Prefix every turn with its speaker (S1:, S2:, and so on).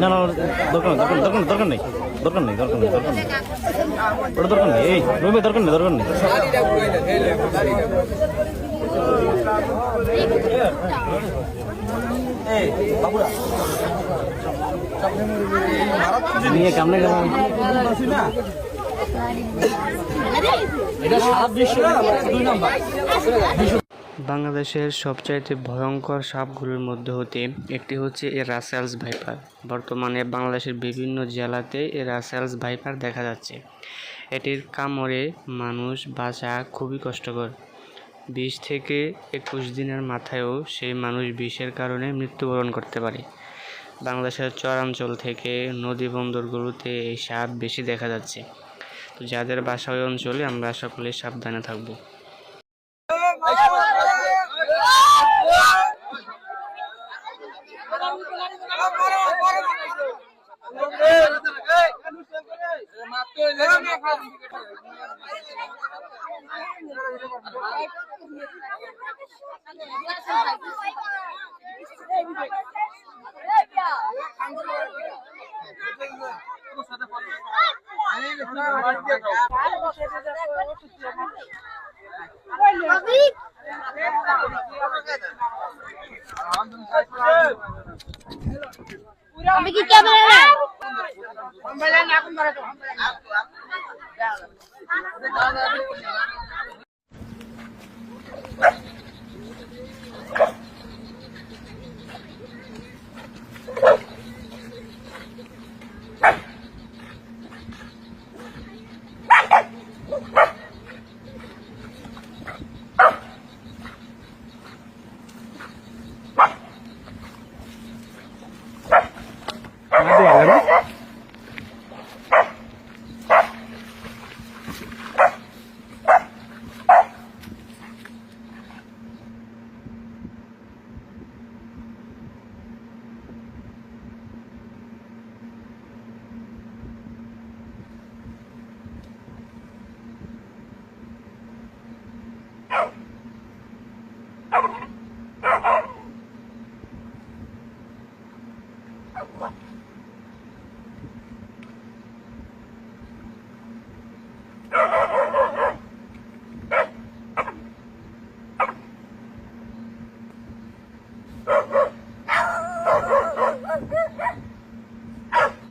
S1: না না দরকার দরকার দরকার দরকার নেই দরকার নেই দরকার নেই দরকার নেই ওটা দরকার নেই এই রবি দরকার নেই দরকার নেই নিয়ে কেমনে গেলাম
S2: বাংলাদেশের সবচাইতে ভয়ঙ্কর সাপগুলোর মধ্যে হতে একটি হচ্ছে এ রাসেলস ভাইপার। বর্তমানে বাংলাদেশের বিভিন্ন জেলাতে এ রাসেলস ভাইপার দেখা যাচ্ছে। এটির কামড়ে মানুষ বাঁচা খুবই কষ্টকর। বিশ থেকে একুশ দিনের মাথায়ও সেই মানুষ বিষের কারণে মৃত্যুবরণ করতে পারে। বাংলাদেশের চরাঞ্চল থেকে নদী বন্দরগুলোতে এই সাপ বেশি দেখা যাচ্ছে। তো যাদের বাসা ওই অঞ্চলে আমরা সকলে সাবধানে থাকব।
S3: আমি কি ক্যামেরা
S1: Để lắm.